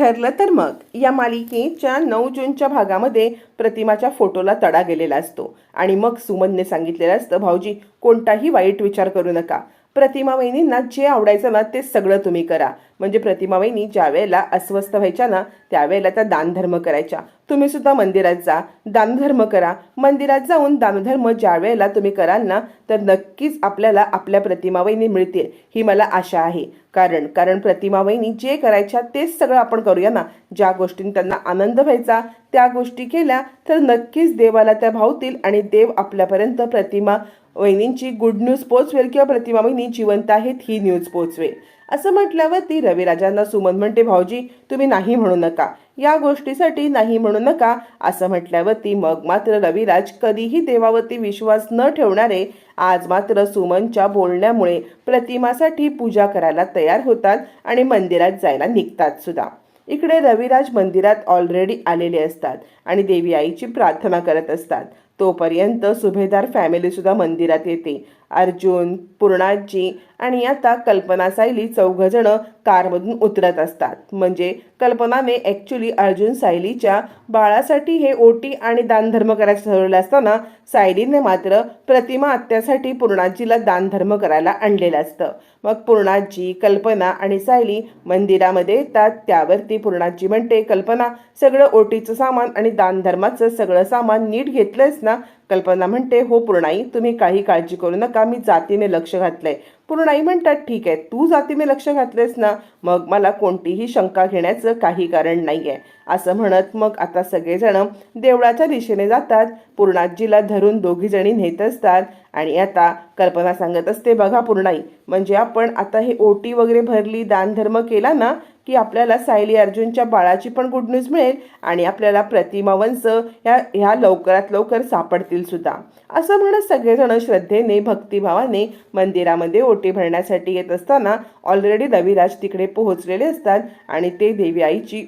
ठरलं तर मग. या मालिकेच्या नऊ जूनच्या भागामध्ये प्रतिमाच्या फोटोला तडा गेलेला असतो. आणि मग सुमनने सांगितलेलं असतं भाऊजी कोणताही वाईट विचार करू नका. प्रतिमा वहिनींना जे आवडायचं ना ते सगळं तुम्ही करा. म्हणजे प्रतिमा वहिनी ज्या वेळेला अस्वस्थ व्हायच्या ना त्यावेळेला त्या दानधर्म करायच्या. तुम्ही सुद्धा मंदिरात जा दानधर्म करा. मंदिरात जाऊन दानधर्म ज्या वेळेला तुम्ही कराल ना तर नक्कीच आपल्याला आपल्या प्रतिमा वहिनी मिळतील ही मला आशा आहे. कारण कारण प्रतिमा वहिनी जे करायच्या तेच सगळं आपण करूया ना. ज्या गोष्टींनी त्यांना आनंद व्हायचा त्या गोष्टी केल्या तर नक्कीच देवाला त्या भावतील आणि देव आपल्यापर्यंत प्रतिमा वहिनींची गुड न्यूज पोचवेल किंवा प्रतिमा वहिनी जिवंत आहेत ही न्यूज पोचवेल. असं म्हटल्यावर ती रविराजांना सुमन म्हणते भाऊजी तुम्ही नाही म्हणू नका. या गोष्टीसाठी नाही म्हणू नका. असं म्हटल्यावरती मग मात्र रविराज कधीही देवावरती विश्वास न ठेवणारे आज मात्र सुमनच्या बोलण्यामुळे प्रतिमासाठी पूजा करायला तयार होतात आणि मंदिरात जायला निघतात सुद्धा. इकडे रविराज मंदिरात ऑलरेडी आलेले असतात आणि देवी आईची प्रार्थना करत असतात. तोपर्यंत सुभेदार फॅमिलीसुद्धा मंदिरात येते. अर्जुन पूर्णाजी आणि आता कल्पना सायली चौघजणं कारमधून उतरत असतात. म्हणजे कल्पनाने ॲक्च्युली अर्जुन सायलीच्या बाळासाठी हे ओटी आणि दानधर्म करायचं ठरवलं असताना सायलीने मात्र प्रतिमा आत्यासाठी पूर्णाजीला दानधर्म करायला आणलेलं असतं. मग पूर्णाजी कल्पना आणि सायली मंदिरामध्ये येतात. त्यावरती पूर्णाजी म्हणते कल्पना सगळं ओटीचं सामान आणि दानधर्माचं सगळं सामान नीट घेतलंयस ना? कल्पना म्हणते हो पूर्णाई तुम्ही काही काळजी करू नका मी जातीने लक्ष घातलंय. पूर्णाई म्हणतात ठीक आहे तू जातीने लक्ष घातलेस ना मग मला कोणतीही शंका घेण्याचं काही कारण नाही आहे असं म्हणत मग आता सगळेजण देवळाच्या दिशेने जातात. पूर्णाजीला धरून दोघीजणी नेत असतात. आणि आता कल्पना सांगत असते बघा पूर्णाई म्हणजे आपण आता हे ओटी वगैरे भरली दानधर्म केला ना की आपल्याला सायली अर्जुनच्या बाळाची पण गुड न्यूज मिळेल आणि आपल्याला प्रतिमा वंश ह्या ह्या लवकरात लवकर सापडतील सुद्धा. असं म्हणत सगळेजण श्रद्धेने भक्तिभावाने मंदिरामध्ये ओटी भरण्यासाठी येत असताना ऑलरेडी रविराज तिकडे पोहोचलेले असतात आणि ते देवी आईची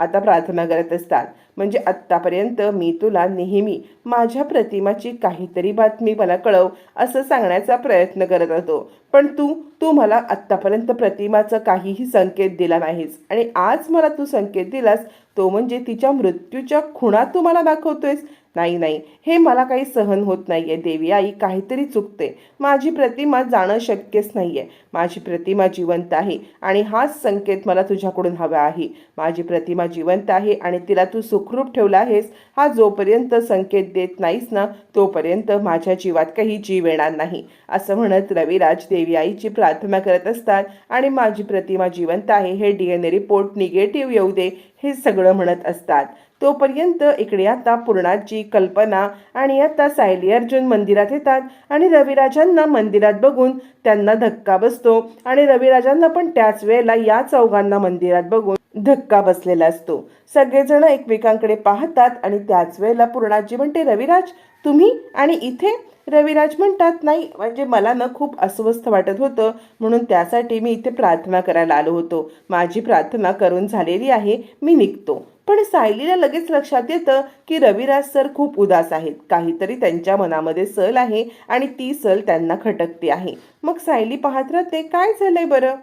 आता प्रार्थना करत असतात. म्हणजे आत्तापर्यंत मी तुला नेहमी माझ्या प्रतिमाची काहीतरी बातमी मला कळव असं सांगण्याचा प्रयत्न करत होतो. पण तू तू मला आत्तापर्यंत प्रतिमाचा काहीही संकेत दिला नाहीस. आणि आज मला तू संकेत दिलास तो म्हणजे तिच्या मृत्यूच्या खुणा तू मला दाखवतोयस. नाही नाही. हे मला काही सहन होत नाही आहे देवी. आई काहीतरी चुकते. माझी प्रतिमा जाणं शक्यच नाही आहे माझी प्रतिमा जिवंत आहे आणि हाच संकेत मला तुझ्याकडून हवा आहे. माझी प्रतिमा जिवंत आहे आणि तिला तू सुखरूप ठेवला आहेस हा जोपर्यंत संकेत देत नाहीस ना तोपर्यंत माझ्या जीवात काही जीव येणार नाही. असं म्हणत रविराज देवी आईची प्रार्थना करत असतात आणि माझी प्रतिमा जिवंत आहे हे D N A report negative येऊ दे हे सगळं म्हणत असतात. तोपर्यंत इकडे आता पूर्णाची कल्पना आणि आता सायली अर्जुन मंदिरात येतात आणि रविराजांना मंदिरात बघून त्यांना धक्का बसतो आणि रविराजांना पण त्याच वेळेला या चौघांना मंदिरात बघून धक्का बसलेला असतो. सगळेजण एकमेकांकडे पाहतात आणि त्याच वेळेला पूर्णाजी म्हणते रविराज तुम्ही आणि इथे रविराज म्हणतात नाही म्हणजे मला ना खूप अस्वस्थ वाटत होतं म्हणून त्यासाठी मी इथे प्रार्थना करायला आलो होतो. माझी प्रार्थना करून झालेली आहे मी निघतो. पण सायलीला लगेच लक्षात येतं की रविराज सर खूप उदास आहेत. काहीतरी त्यांच्या मनामध्ये सल आहे आणि ती सल त्यांना खटकते आहे. मग सायली पाहत राहते काय झालंय बरं?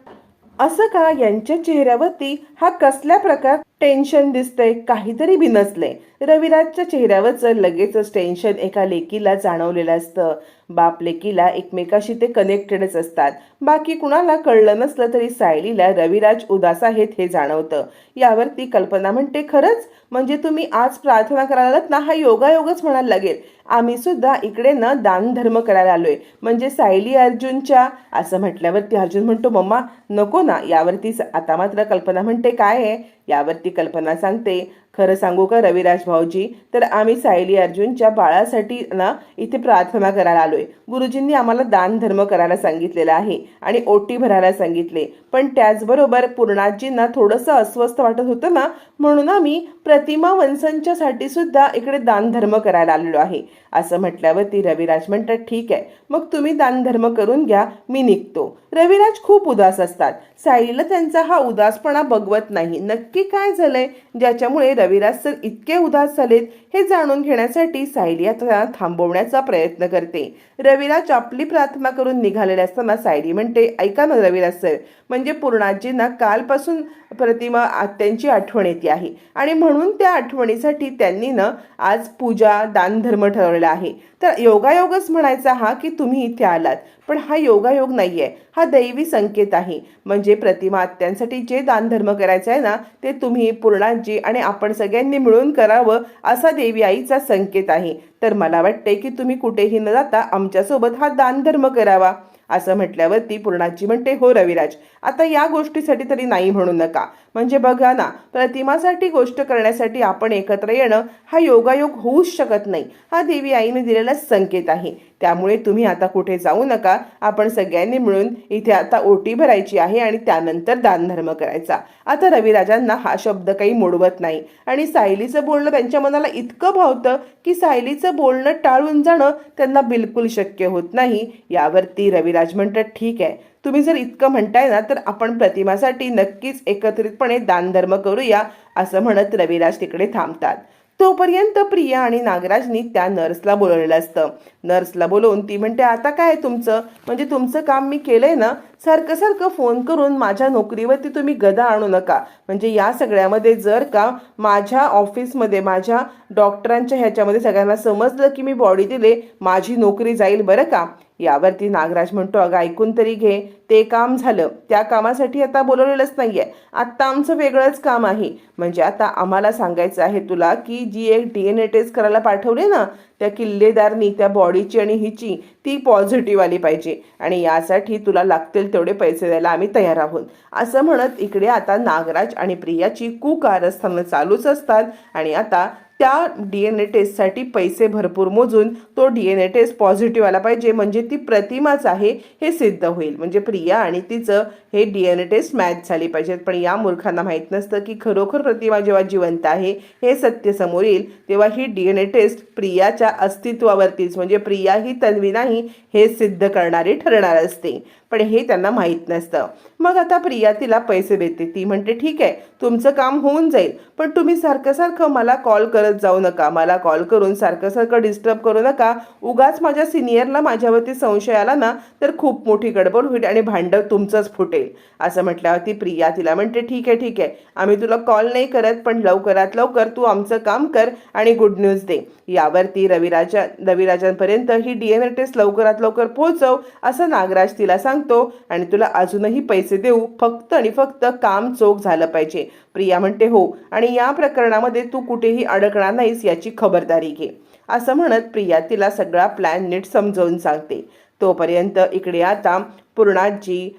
असं का? यांच्या चेहऱ्यावरती हा कसल्या प्रकार टेन्शन दिसतंय काहीतरी बिनसलंय. रविराजच्या चेहऱ्यावरचं लगेचच टेन्शन एका लेकीला जाणवलेलं असतं. बाप लेकीला एकमेकाशी ते कनेक्टेडच असतात. बाकी कुणाला कळलं नसलं तरी सायलीला रविराज उदास आहेत हे जाणवतं. यावर ती कल्पना म्हणते खरंच? म्हणजे तुम्ही आज प्रार्थना करायला आलात ना? हा योगायोगच म्हणायला लागेल. आम्ही सुद्धा इकडे ना दानधर्म करायला आलोय. म्हणजे सायली अर्जुनच्या असं म्हटल्यावरती अर्जुन म्हणतो मम्मा नको ना. यावरती आता मात्र कल्पना म्हणते काय आहे? यावरती कल्पना सांगते. खरं सांगू का रविराज भाऊजी? तर आम्ही सायली अर्जुनच्या बाळासाठी ना इथे प्रार्थना करायला आलोय. गुरुजींनी आम्हाला दान धर्म करायला सांगितलेलं आहे आणि ओटी भरायला सांगितले. पण त्याचबरोबर पूर्णाजींना थोडंसं अस्वस्थ वाटत होतं ना म्हणून आम्ही प्रतिमा वंशांच्यासाठी सुद्धा इकडे दानधर्म करायला आलेलो आहे. असं म्हटल्यावरती रविराज म्हणतात ठीक आहे मग तुम्ही दानधर्म करून घ्या मी निघतो. रविराज खूप उदास असतात. सायलीला त्यांचा हा उदासपणा बघवत नाही. नक्की काय झालंय? ज्याच्यामुळे रविराज सर इतके उदास झालेत हे जाणून घेण्यासाठी सायली आता थांबवण्याचा प्रयत्न करते. रविराज आपली प्रार्थना करून निघालेले असताना सायली म्हणते ऐका ना रविराज सर म्हणजे पूर्णाजींना कालपासून प्रतिमा आत्यांची आठवण येते आहे. आणि म्हणून त्या आठवणीसाठी त्यांनी ना आज पूजा दानधर्म ठरवला आहे. तर योगायोगच म्हणायचा हा की तुम्ही इथे आलात. पण हा योगायोग नाही आहे हा दैवी संकेत आहे. म्हणजे प्रतिमा आत्यांसाठी जे दानधर्म करायचं आहे ना ते तुम्ही पूर्णाजी आणि आपण सगळ्यांनी मिळून करावं असा देवी आईचा संकेत आहे. तर मला वाटते की तुम्ही कुठेही न जाता आमच्यासोबत हा दानधर्म करावा. असं म्हटल्यावरती पूर्णाजी म्हणते हो रविराज आता या गोष्टीसाठी तरी नाही म्हणू नका. म्हणजे बघा ना प्रतिमासाठी गोष्ट करण्यासाठी आपण एकत्र येणं हा योगायोग होऊच शकत नाही. हा देवी आईने दिलेला संकेत आहे. त्यामुळे तुम्ही आता कुठे जाऊ नका. आपण सगळ्यांनी मिळून इथे आता ओटी भरायची आहे आणि त्यानंतर दानधर्म करायचा. आता रविराजांना हा शब्द काही मोडवत नाही. आणि सायलीचं बोलणं त्यांच्या मनाला इतकं भावतं की सायलीचं बोलणं टाळून जाणं त्यांना बिलकुल शक्य होत नाही. यावरती रविराज म्हणतात ठीक आहे. तुम्ही जर इतकं म्हणताय ना तर आपण प्रतिमासाठी नक्कीच एकत्रितपणे दानधर्म करूया असं म्हणत रविराज तिकडे थांबतात. तोपर्यंत प्रिया आणि नागराजनी त्या नर्सला बोलवलेलं असतं. नर्सला बोलवून ती म्हणते आता काय तुमचं? म्हणजे तुमचं काम मी केलंय ना सारखं सारखं फोन करून माझ्या नोकरीवरती तुम्ही गदा आणू नका. म्हणजे या सगळ्यामध्ये जर का माझ्या ऑफिसमध्ये माझ्या डॉक्टरांच्या ह्याच्यामध्ये सगळ्यांना समजलं की मी बॉडी दिले माझी नोकरी जाईल बरं का? यावरती नागराज म्हणतो अगं ऐकून तरी घे. ते काम झालं. त्या कामासाठी आता बोलवलेलंच आहे आत्ता आमचं वेगळंच काम आहे. म्हणजे आता आम्हाला सांगायचं आहे तुला की जी एक डी एन ए टेस्ट करायला पाठवली ना त्या किल्लेदारनी त्या बॉडीची आणि हिची ती पॉझिटिव्ह आली पाहिजे. आणि यासाठी तुला लागतील तेवढे पैसे द्यायला आम्ही तयार आहोत. असं म्हणत इकडे आता नागराज आणि प्रियाची कुकारस्थानं चालूच असतात. आणि आता त्या डी एन ए टेस्टसाठी पैसे भरपूर मोजून तो D N A test positive आला पाहिजे. म्हणजे ती प्रतिमाच आहे हे सिद्ध होईल. म्हणजे प्रिया आणि तिचं हे D N A test match झाली पाहिजेत. पण या मूर्खांना माहीत नसतं की खरोखर प्रतिमा जेव्हा जिवंत आहे हे सत्य समोर येईल. तेव्हा ही डी एन ए टेस्ट प्रियाच्या अस्तित्वावरतीच. म्हणजे प्रिया ही तन्वी नाही हे सिद्ध करणारी ठरणार असते. पण हे त्यांना माहीत नसतं. मग आता प्रिया तिला पैसे देते. ती म्हणते ठीक आहे तुमचं काम होऊन जाईल. पण तुम्ही सारखं सारखं मला कॉल करत जाऊ नका. मला कॉल करून सारखं सारखं डिस्टर्ब करू नका. उगाच माझ्या सिनियरला माझ्यावरती संशय आला ना तर खूप मोठी गडबड होईल आणि भांडं तुमचंच फुटेल. असं म्हटल्यावरती प्रिया तिला म्हणते ठीक आहे ठीक आहे. आम्ही तुला कॉल नाही करत पण लवकरात लवकर तू आमचं काम कर आणि गुड न्यूज दे. यावरती रविराजा रविराजांपर्यंत ही डी एन ए टेस्ट लवकरात लवकर पोहोचव असं नागराज तिला सांगतो. आणि तुला अजूनही पैसे देऊ फक्त आणि फक्त काम चोख झालं पाहिजे. प्रिया म्हणते हो आणि या प्रकरणामध्ये तू कुठेही अडकणार नाहीस याची खबरदारी घे. असं म्हणत प्रिया तिला सगळा प्लॅन नीट समजावून सांगते. तोपर्यंत इकडे आता पूर्णाजी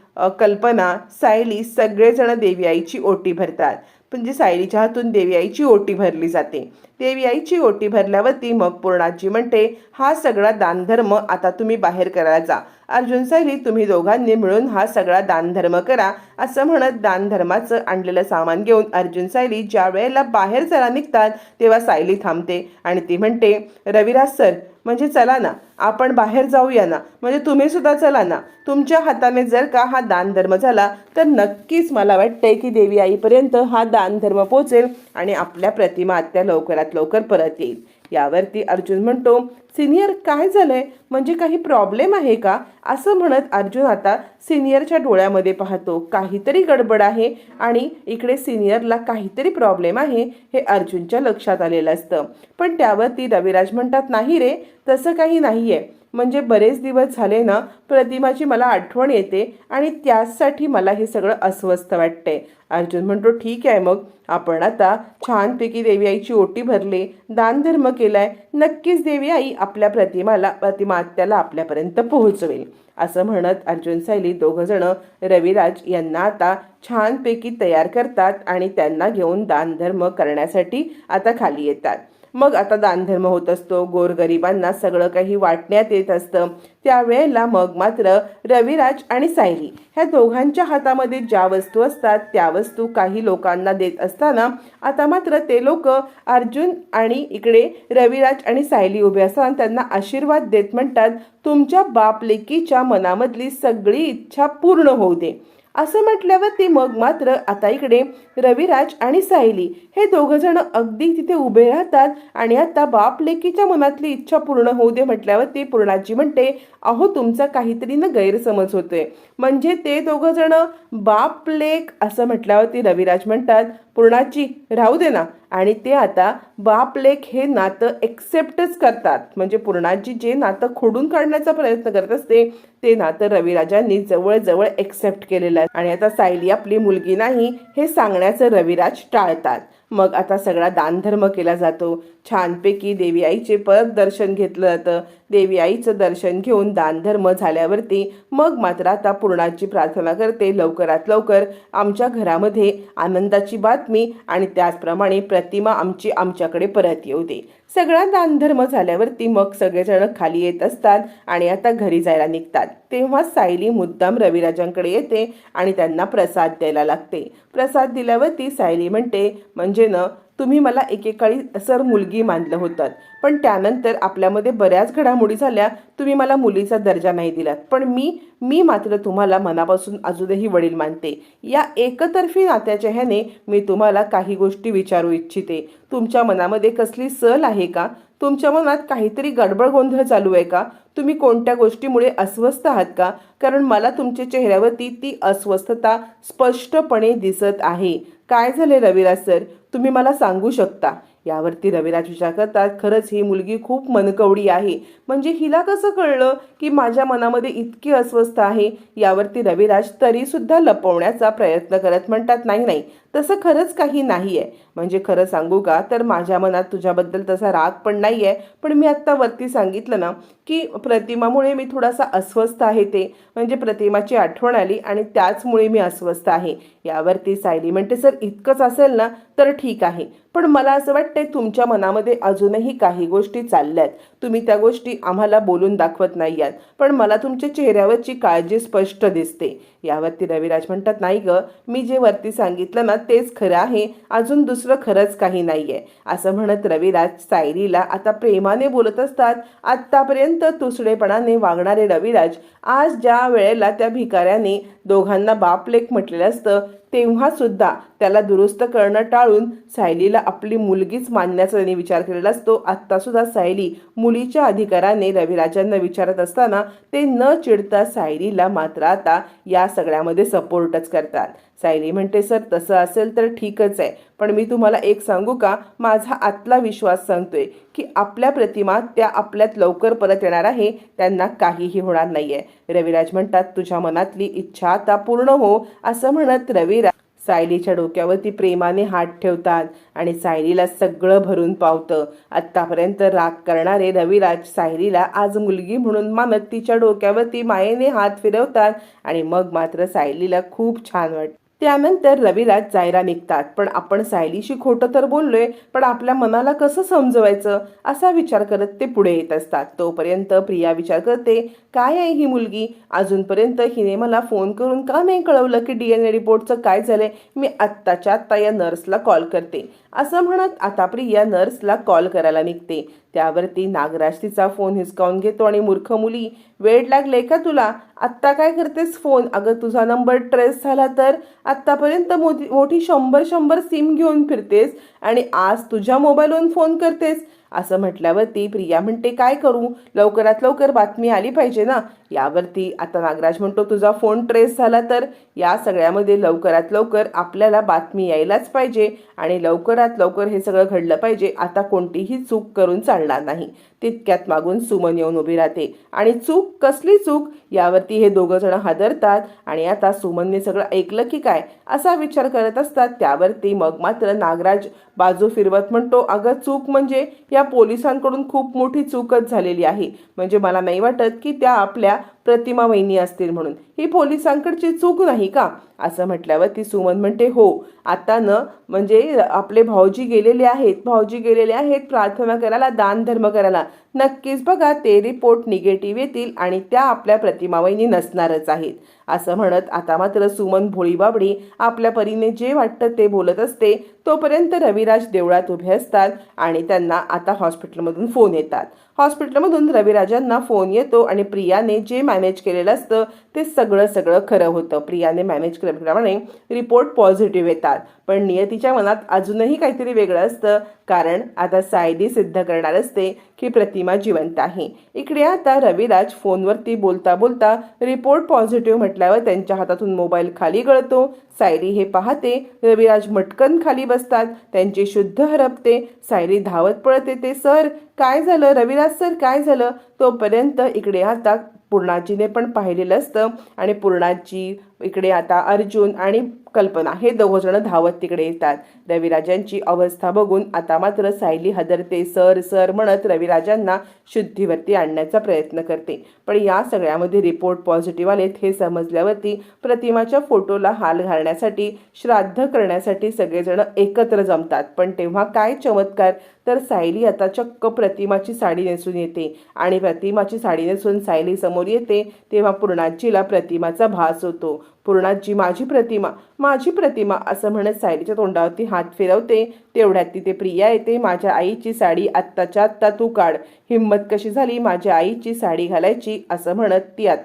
कल्पना सायली सगळेजण देवी आईची ओटी भरतात. म्हणजे सायलीच्या हातून देवी आईची ओटी भरली जाते. देवी आईची ओटी भरल्यावरती मग पूर्णाजी म्हणते हा सगळा दानधर्म आता तुम्ही बाहेर करायला जा. अर्जुन सायली तुम्ही दोघांनी मिळून हा सगळा दानधर्म करा असं म्हणत दानधर्माचं आणलेलं सामान घेऊन अर्जुन सायली ज्या वेळेला बाहेर चला निघतात तेव्हा सायली थांबते आणि ती म्हणते रविराज सर म्हणजे चला ना. आपण बाहेर जाऊया ना. म्हणजे तुम्ही सुद्धा चला ना. तुमच्या हाताने जर का हा दानधर्म झाला तर नक्कीच मला वाटतंय की देवी आईपर्यंत हा दानधर्म पोचेल आणि आपल्या प्रतिमा आत्या लवकरात लवकर परत येईल. यावरती अर्जुन म्हणतो सिनियर काय झालंय? म्हणजे काही प्रॉब्लेम आहे का? असं म्हणत अर्जुन आता सिनियरच्या डोळ्यामध्ये पाहतो. काहीतरी गडबड आहे आणि इकडे सिनियरला काहीतरी प्रॉब्लेम आहे हे अर्जुनच्या लक्षात आलेलं असतं. पण त्यावरती रविराज म्हणतात नाही रे तसं काही नाही आहे म्हणजे बरेच दिवस झाले ना प्रतिमाची मला आठवण येते आणि त्यासाठी मला हे सगळं अस्वस्थ वाटतंय. अर्जुन म्हणतो ठीक आहे मग आपण आता छानपैकी देवी आईची ओटी भरली दानधर्म केलाय नक्कीच देवी आई आपल्या प्रतिमाला प्रतिमा आत्याला आपल्यापर्यंत पोहोचवेल. असं म्हणत अर्जुन सायली दोघं जण रविराज यांना आता छानपैकी तयार करतात आणि त्यांना घेऊन दानधर्म करण्यासाठी आता खाली येतात. मग आता दानधर्म होत असतो गोरगरिबांना सगळं काही वाटण्यात येत असतं. त्यावेळेला मग मात्र रविराज आणि सायली ह्या दोघांच्या हातामध्ये ज्या वस्तू असतात त्या वस्तू काही लोकांना देत असताना आता मात्र ते लोक अर्जुन आणि इकडे रविराज आणि सायली उभे असताना त्यांना आशीर्वाद देत म्हणतात तुमच्या बाप लेकीच्या मनामधली सगळी इच्छा पूर्ण होऊ दे. असं म्हटल्यावर ती मग मात्र आता इकडे रविराज आणि सायली हे दोघं जण अगदी तिथे उभे राहतात आणि आता बाप लेकीच्या मनातली इच्छा पूर्ण होऊ दे म्हटल्यावर ती पूर्णाजी म्हणते अहो तुमचा काहीतरी ना गैरसमज होतोय. म्हणजे ते दोघं जण बाप लेक असं म्हटल्यावरती रविराज म्हणतात पूर्णाची राहू दे ना. आणि ते आता बाप लेख हे नातं एक्सेप्टच करतात. म्हणजे पूर्णाजी जे नातं खोडून काढण्याचा प्रयत्न करत असते ते नातं रविराजांनी जवळजवळ एक्सेप्ट केलेलं आहे. आणि आता सायली आपली मुलगी नाही हे सांगण्याचं रविराज टाळतात. मग आता सगळा दानधर्म केला जातो. छानपैकी देवी आईचे परत दर्शन घेतलं जातं. देवी आईचं दर्शन घेऊन दानधर्म झाल्यावरती मग मात्र आता पूर्णाची प्रार्थना करते लवकरात लवकर. आमच्या घरामध्ये आनंदाची बातमी आणि त्याचप्रमाणे प्रतिमा आमची आमच्याकडे परत येऊ दे. सगळा दानधर्म झाल्यावरती मग सगळेजण खाली येत असतात आणि आता घरी जायला निघतात. तेव्हा सायली मुद्दाम रविराजांकडे येते आणि त्यांना प्रसाद द्यायला लागते. प्रसाद दिल्यावरती सायली म्हणते म्हणजे न तुम्ही मला एकेकाळी सर मुलगी मानलं होतात. पण त्यानंतर आपल्यामध्ये बऱ्याच घडामोडी झाल्या. तुम्ही मला मुलीचा दर्जा नाही दिलात. पण मी मी मात्र तुम्हाला मनापासून अजूनही वडील मानते. या एकतर्फी नात्याच्या ह्याने मी तुम्हाला काही गोष्टी विचारू इच्छिते. तुमच्या मनामध्ये कसली सल आहे का? तुमच्या मनात काहीतरी गडबड गोंधळ चालू आहे का? तुम्ही कोणत्या गोष्टीमुळे अस्वस्थ आहात का? कारण मला तुमच्या चेहऱ्यावरती ती अस्वस्थता स्पष्टपणे दिसत आहे. काय झाले रविराज सर? तुम्ही मला सांगू शकता? यावरती रविराज विचार करतात खरंच ही मुलगी खूप मनकवडी आहे. म्हणजे हिला कसं कळलं की माझ्या मनामध्ये इतकी अस्वस्थ आहे? यावरती रविराज तरीसुद्धा लपवण्याचा प्रयत्न करत म्हणतात नाही नाही. तसं खरंच काही नाही आहे म्हणजे खरं सांगू का तर माझ्या मनात तुझ्याबद्दल तसा राग पण नाही आहे पण मी आत्ता वरती सांगितलं ना की प्रतिमामुळे मी थोडासा अस्वस्थ आहे ते. म्हणजे प्रतिमाची आठवण आली आणि त्याचमुळे मी अस्वस्थ आहे. यावरती सायली म्हणते सर इतकंच असेल ना तर ठीक आहे. पण मला असं वाटतंय तुमच्या मनामध्ये अजूनही काही गोष्टी चालल्यात. तुम्ही त्या गोष्टी आम्हाला बोलून दाखवत नाही आहात पण मला तुमच्या चेहऱ्यावरची काळजी स्पष्ट दिसते. यावरती रविराज म्हणतात नाही ग मी जे वरती सांगितलं ना तेच खरं आहे. अजून दुसरं खरंच काही नाही आहे असं म्हणत रविराज सायरीला आता प्रेमाने बोलत असतात. आत्तापर्यंत तुसडेपणाने वागणारे रविराज आज ज्या वेळेला त्या भिकाऱ्याने दोघांना बापलेख म्हटलेलं असतं तेव्हा सुद्धा त्याला दुरुस्त करणं टाळून सायलीला आपली मुलगीच मानण्याचा त्यांनी विचार केलेला असतो. आत्तासुद्धा सायली मुलीच्या अधिकाराने रविराजांना विचारत असताना ते न चिडता सायलीला मात्र आता या सगळ्यामध्ये सपोर्टच करतात. सायली म्हणते सर तसं असेल तर ठीकच आहे. पण मी तुम्हाला एक सांगू का? माझा आतला विश्वास सांगतोय. की आपल्या प्रतिमा त्या आपल्यात लवकर परत येणार आहे त्यांना काहीही होणार नाहीये. रविराज म्हणतात तुझ्या मनातली इच्छा आता पूर्ण हो असं म्हणत रविराज सायलीच्या डोक्यावरती प्रेमाने हात ठेवतात आणि सायलीला सगळं भरून पावतं. आत्तापर्यंत राग करणारे रविराज सायलीला आज मुलगी म्हणून मानत तिच्या डोक्यावरती मायेने हात फिरवतात आणि मग मात्र सायलीला खूप छान वाटतं. त्यानंतर रविराज जायला निघतात. पण आपण सायलीशी खोटं तर बोललोय पण आपल्या मनाला कसं समजवायचं असा विचार करत ते पुढे येत असतात. तोपर्यंत प्रिया विचार करते काय आहे ही मुलगी? अजूनपर्यंत हिने मला फोन करून का नाही कळवलं की डी एन ए रिपोर्टचं काय झालंय? मी आत्ताच्या आत्ता या नर्सला कॉल करते. असं म्हणत आता प्रिया नर्सला कॉल करायला निघते. त्यावरती नागराज तिचा फोन हिसकावून घेतो आणि मूर्ख मुली वेळ लागले का तुला? आत्ता काय करतेस फोन? अगं तुझा नंबर ट्रेस झाला तर आत्तापर्यंत मोठी मोठी शंभर शंभर सिम घेऊन फिरतेस आणि आज तुझ्या मोबाईलवरून फोन करतेस. असं म्हटल्यावरती प्रिया म्हणते काय करू? लवकरात लवकर बातमी आली पाहिजे ना. यावरती आता नागराज म्हणतो तुझा फोन ट्रेस झाला तर? या सगळ्यामध्ये लवकरात लवकर आपल्याला बातमी यायलाच पाहिजे आणि लवकरात लवकर हे सगळं घडलं पाहिजे. आता कोणतीही चूक करून चालणार नाही. तितक्यात मागून सुमन येऊन उभी राहते. आणि चूक कसली चूक? यावरती हे दोघं जण हादरतात. आणि आता सुमनने सगळं ऐकलं की काय? असा विचार करत असतात. त्यावरती मग मात्र नागराज बाजू फिरवत म्हणतो अगं चूक म्हणजे या पोलिसांकडून खूप मोठी चूकच झालेली आहे. म्हणजे मला नाही वाटत की त्या आपल्या प्रतिमा वहिनी असतील म्हणून. ही पोलिसांकडची चूक नाही का? असं म्हटल्यावर ती सुमन म्हणते हो आता न म्हणजे आपले भाऊजी गेलेले आहेत भाऊजी गेलेले आहेत प्रार्थना करायला दान धर्म करायला. नक्कीच बघा ते रिपोर्ट निगेटिव्ह येतील आणि त्या आपल्या प्रतिमा वहिनी नसणारच आहेत. असं म्हणत आता मात्र सुमन भोळी बाबडी आपल्या परीने जे वाटतं ते बोलत असते. तोपर्यंत रविराज देवळात उभे असतात आणि त्यांना आता हॉस्पिटलमधून फोन येतात. हॉस्पिटलमधून रविराजांना फोन येतो आणि प्रियाने जे मॅनेज केलेलं असतं ते सगळं सगळं खरं होतं. प्रियाने मॅनेज केल्याप्रमाणे रिपोर्ट पॉझिटिव्ह येतात. पण नियतीच्या मनात अजूनही काहीतरी वेगळं असतं. कारण आता सायली सिद्ध करणार असते की प्रतिमा जिवंत आहे. इकडे आता रविराज फोनवरती बोलता बोलता रिपोर्ट पॉझिटिव्ह म्हटल्यावर त्यांच्या हातातून मोबाईल खाली गळतो. सायली हे पाहते रविराज मटकन खाली बसतात. त्यांची शुद्ध हरपते. सायली धावत पळत येते सर काय झालं? रविराज सर काय झालं? तोपर्यंत इकडे आता पूर्णाजीने पण पाहिलेलं असतं. आणि पूर्णाजी इकडे आता अर्जुन आणि कल्पना हे दोघंजणं धावत तिकडे येतात. रविराजांची अवस्था बघून आता मात्र सायली हदरते सर सर म्हणत रविराजांना शुद्धीवरती आणण्याचा प्रयत्न करते. पण या सगळ्यामध्ये रिपोर्ट पॉझिटिव्ह आलेत हे समजल्यावरती प्रतिमाच्या फोटोला हाल घालण्यासाठी श्राद्ध करण्यासाठी सगळेजण एकत्र जमतात. पण तेव्हा काय चमत्कार? तर सायली आता चक्क प्रतिमाची साडी नेसून येते आणि प्रतिमाची साडी नेसून सायली समोर येते तेव्हा पूर्णाजीला प्रतिमाचा भास होतो. पूर्णाजी माझी प्रतिमा माझी प्रतिमा असं म्हणत सायलीच्या तोंडावरती हात फिरवते. तेवढ्यात तिथे प्रिया येते माझ्या आईची साडी आत्ताच्या आत्ता तू काढ. हिंमत कशी झाली माझ्या आईची साडी घालायची? असं म्हणत ती आत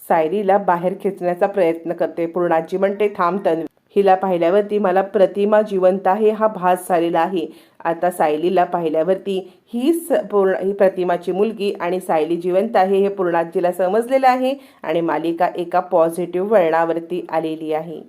सायलीला बाहेर खेचण्याचा प्रयत्न करते. पूर्णाजी म्हणते थांब तन्वी हिला पाहिल्यावरती मला प्रतिमा जिवंत आहे हा भास झालेला आहे. आता सायलीला पाहिल्यावरती ही स पूर्ण ही प्रतिमाची मुलगी आणि सायली जिवंत आहे हे पूर्णाजीला समजलेलं आहे आणि मालिका एका पॉझिटिव्ह वळणावरती आलेली आहे.